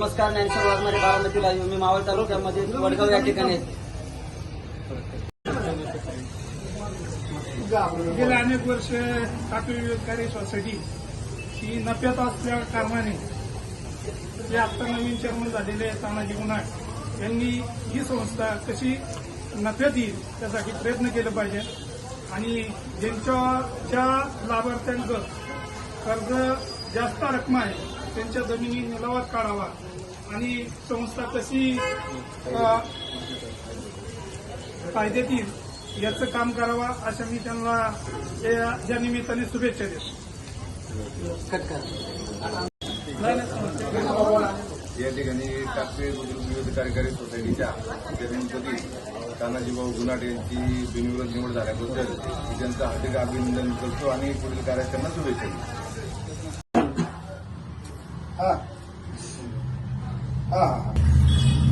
नमस्कार ज्ञानेश्वर वाघमारे बारामती लाईव्ह मी मावळ तालुक्यामध्ये वडगाव या ठिकाणी आहे. गेले अनेक वर्ष टाकळी विवेककारी सोसायटी ही नफ्यात असल्या कारणाने जे आत्ता नवीन चेअरमन झालेले तानाजी गुन्हाळ यांनी ही संस्था कशी नफ्यात येईल त्यासाठी प्रयत्न केले पाहिजे आणि ज्यांच्या ज्या लाभार्थ्यांचं कर्ज जास्त रक्कम आहे. त्यांच्या जमिनी निलावात काढावा. आणि संस्था कशी अ, फायद्यात येईल याचं काम करावं अशा मी त्यांना या या निमित्ताने शुभेच्छा देतो. या ठिकाणी टाकवे बुद्रुक विविध कार्यकारी सोसायटीच्या चेअरमनपदी तानाजीभाऊ गुन्हाट यांची बिनविरोध निवड झाल्याबद्दल मी त्यांचं हार्दिक अभिनंदन करतो आणि पुढील कार्यात त्यांना शुभेच्छा देतो.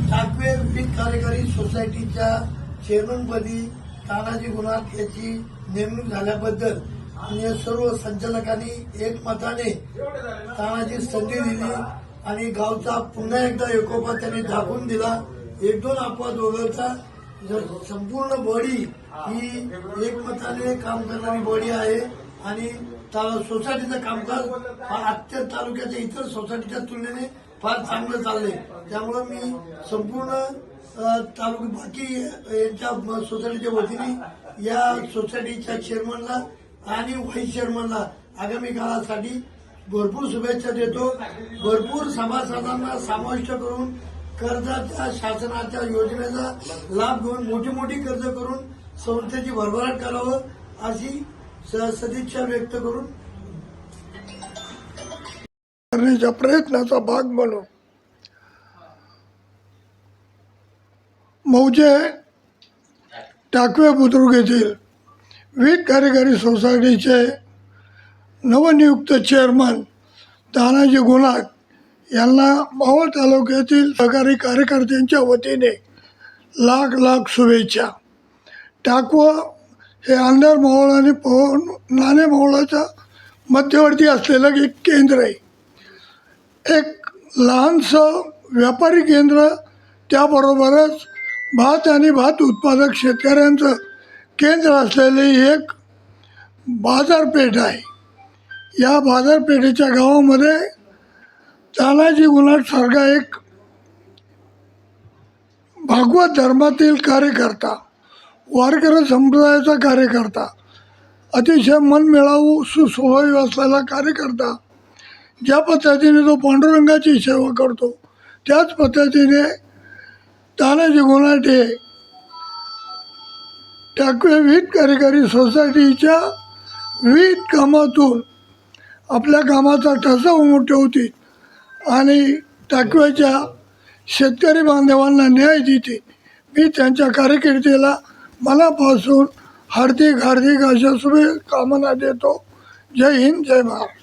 ठाकरे विविध कार्यकारी सोसायटीच्या चेअरमनपदी तानाजी गुणात याची नेमणूक झाल्याबद्दल आणि या सर्व संचालकांनी एकमताने तानाजी संधी दिली आणि गावचा पुन्हा एकदा एकोपा त्यांनी दाखवून दिला. एक दोन अपवाद वगळता जर संपूर्ण बॉडी ही एकमताने काम करणारी बॉडी आहे आणि ता- सोसायटीचं कामकाज हा अत्यंत तालुक्याच्या इतर सोसायटीच्या तुलनेने फार चांगलं चाललंय. त्यामुळं मी संपूर्ण तालुका बाकी यांच्या सोसायटीच्या वतीने या सोसायटीच्या चेअरमनला आणि व्हाईस चेअरमनला आगामी काळासाठी भरपूर शुभेच्छा देतो. भरपूर सभासदांना समाविष्ट करून कर्जाच्या शासनाच्या योजनेचा लाभ घेऊन मोठी मोठी कर्ज करून संस्थेची भरभराट करावं अशी सदिच्छा व्यक्त करून करण्याच्या प्रयत्नाचा भाग म्हणून. मौजे टाकवे बुद्रुक येथील विविध कार्यकारी सोसायटीचे नवनियुक्त चेअरमन तानाजी गुन्हाट यांना मावळ तालुक्यातील सहकारी कार्यकर्त्यांच्या वतीने लाख लाख शुभेच्छा. टाकवं हे अंधार मावळ आणि पवन नाणे मावळाच्या मध्यवर्ती असलेलं एक केंद्र आहे. एक लहानसं व्यापारी केंद्र त्याबरोबरच भात आणि भात उत्पादक शेतकऱ्यांचं केंद्र असलेली एक बाजारपेठ आहे. या बाजारपेठेच्या गावामध्ये तानाजी सारखा एक भागवत धर्मातील कार्यकर्ता वारकरी संप्रदायाचा कार्यकर्ता. अतिशय मनमिळावू सुस्वभावी असलेला कार्यकर्ता. ज्या पद्धतीने तो पांडुरंगाची सेवा करतो त्याच पद्धतीने तानाजी गुन्हाटे टाकवे विविध कार्यकारी सोसायटीच्या विविध कामातून आपल्या कामाचा ठसा उमटवतील आणि टाकव्याच्या शेतकरी बांधवांना न्याय देतील. मी त्यांच्या कारकिर्दीला मनापासून हार्दिक हार्दिक अशा शुभेकामना देतो. जय हिंद जय महाराष्ट्र